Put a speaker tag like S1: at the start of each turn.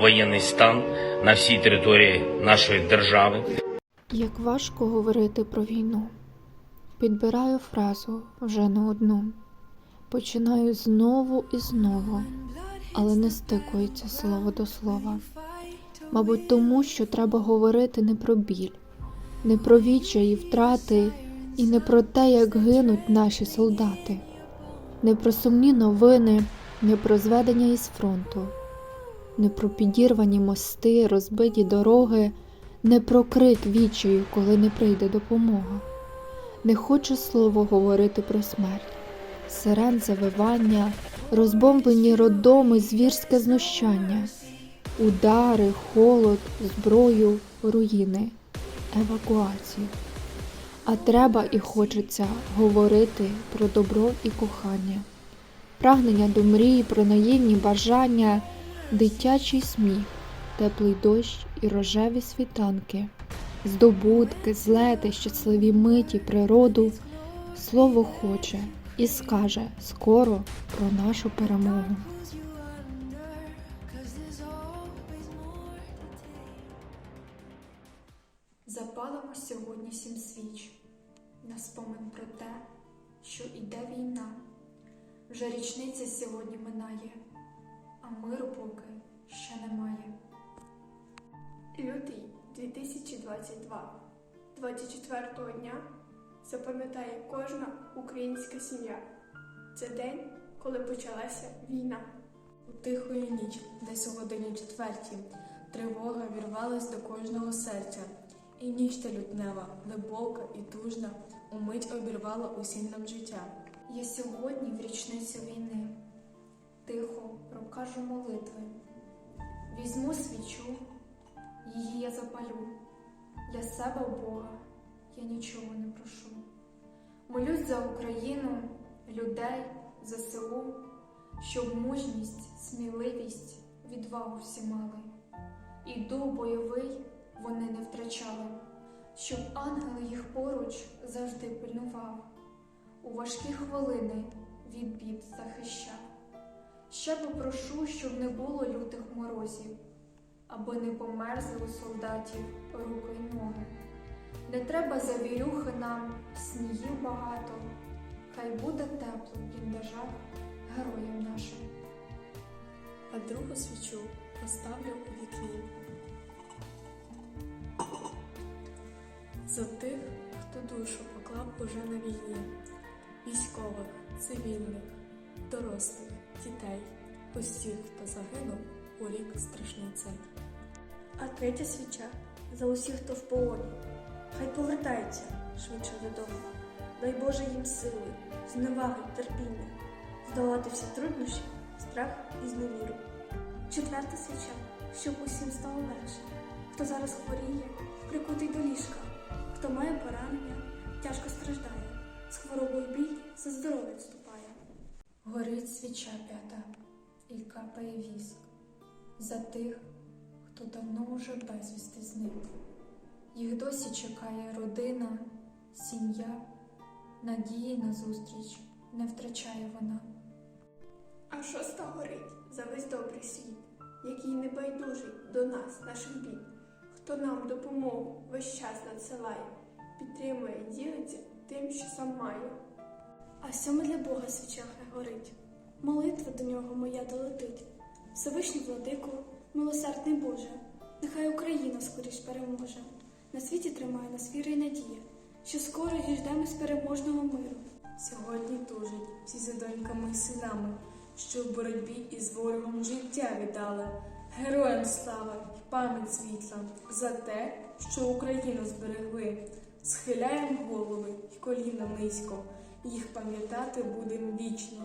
S1: воєнний стан на всій території нашої держави.
S2: Як важко говорити про війну. Підбираю фразу вже не одну. Починаю знову і знову, але не стикується слово до слова. Мабуть, тому що треба говорити не про біль, не про відчаї, втрати і не про те, як гинуть наші солдати, не про сумні новини, не про зведення із фронту, не про підірвані мости, розбиті дороги не про крик відчаю, коли не прийде допомога. Не хочу слово говорити про смерть, сирен завивання, розбомблені родоми, звірське знущання, удари, холод, зброю, руїни, евакуацію. А треба і хочеться говорити про добро і кохання, прагнення до мрії, про наївні бажання, дитячий сміх теплий дощ і рожеві світанки, здобутки, злети, щасливі миті, природу, слово хоче і скаже скоро про нашу перемогу.
S3: Запалимо сьогодні сім свіч. На спомин про те, що іде війна. Вже річниця сьогодні минає, а миру поки ще немає.
S4: Лютий 2022. 24-го дня запам'ятає кожна українська сім'я. Це день, коли почалася війна.
S5: У тихої ніч, десь у годині четвертій, тривога вірвалась до кожного серця, і ніч та лютнева, глибока і тужна, умить обірвала усім нам життя.
S3: Я сьогодні в річницю війни тихо прокажу молитви. Візьму свічу, її я запалю. Для себе Бога я нічого не прошу. Молюсь за Україну, людей, ЗСУ, щоб мужність, сміливість, відвагу всі мали. І дух бойовий вони не втрачали, щоб ангел їх поруч завжди пильнував у важкі хвилини від бід захищав. Ще попрошу, щоб не було лютих морозів, аби не померзли у солдатів руки й ноги. Не треба завірюхи нам, снігів багато, хай буде тепло в бліндажах героям нашим.
S5: А другу свічу поставлю у вікні. За тих, хто душу поклав уже на війні, військових, цивільних, дорослих, дітей, усіх, хто загинув у рік страшний цей.
S6: А третя свіча за усіх, хто в полоні. Хай повертаються швидше додому. Дай Боже їм сили, зневаги, терпіння, здолати всі труднощі, страх і зневіру. Четверта свіча, щоб усім стало легше. Хто зараз хворіє, прикутий до ліжка, хто має поранення, тяжко страждає, з хворобою біль за здоров'я.
S3: Горить свіча п'ята і капає віск за тих, хто давно уже безвісти зник. Їх досі чекає родина, сім'я, надії на зустріч не втрачає вона.
S4: А шоста горить за весь добрий світ, який не байдужий до нас, наших бід, хто нам допомогу весь час надсилає, підтримує, ділиться тим, що сам має.
S6: А сьоме для Бога свіча хай горить. Молитва до нього моя долетить. Всевишній владику, милосердний Боже, нехай Україна скоріш переможе. На світі тримає нас віра й надія, що скоро діждемось переможного миру.
S5: Сьогодні тужать всі за доньками і синами, що в боротьбі із ворогом життя віддали. Героям слава й пам'ять світла за те, що Україну зберегли. Схиляємо голови й коліна низько, їх пам'ятати будем вічно.